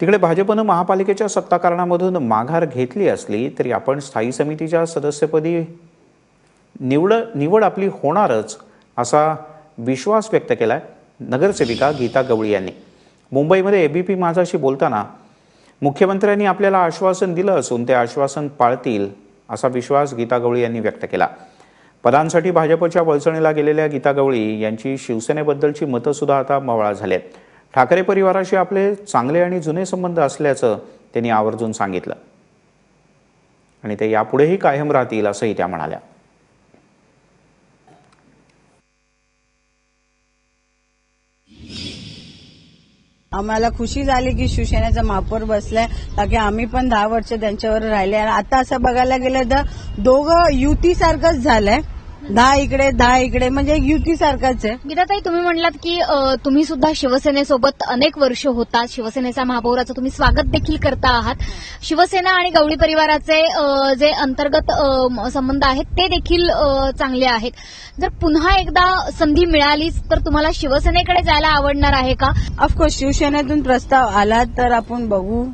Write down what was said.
तिकडे भाजपनं महापालिकेच्या सत्ताकारणामधून माघार घेतली असली तरी आपण स्थायी समितीच्या सदस्यपदी निवड निवड आपली होणारच असा विश्वास व्यक्त केलाय नगरसेविका गीता गवळी यांनी. मुंबईमध्ये ए बी पी माझाशी बोलताना मुख्यमंत्र्यांनी आपल्याला आश्वासन दिलं असून ते आश्वासन पाळतील असा विश्वास गीता गवळी यांनी व्यक्त केला. पदांसाठी भाजपच्या वळचणीला गेलेल्या गीता गवळी यांची शिवसेनेबद्दलची मतंसुद्धा आता आता मवळा आहेत ठाकरे परिवाराशी आपले चांगले आणि जुने संबंध असल्याचं त्यांनी आवर्जून सांगितलं. आणि ते यापुढेही कायम राहतील असंही त्या म्हणाल्या. आम्हाला खुशी झाली की शिवसेनेचा महापौर बसलाय बाकी आम्ही पण दहा वर्ष त्यांच्यावर राहिले. आणि आता असं बघायला गेलं तर दोघं युतीसारखंच झालंय. दहा इकडे दहा इकडे म्हणजे एक युतीसारखंच आहे. गीताताई तुम्ही म्हणलात की अ, तुम्ही सुद्धा शिवसेनेसोबत अनेक वर्ष होता शिवसेनेचा महापौराचं तुम्ही स्वागत देखील करता आहात. शिवसेना आणि गवळी परिवाराचे अ, जे अंतर्गत अ, म- संबंध आहेत ते देखील अ, चांगले आहेत. जर पुन्हा एकदा संधी मिळालीच तर तुम्हाला शिवसेनेकडे जायला आवडणार आहे का? ऑफकोर्स शिवसेनेतून प्रस्ताव आला तर आपण बघू.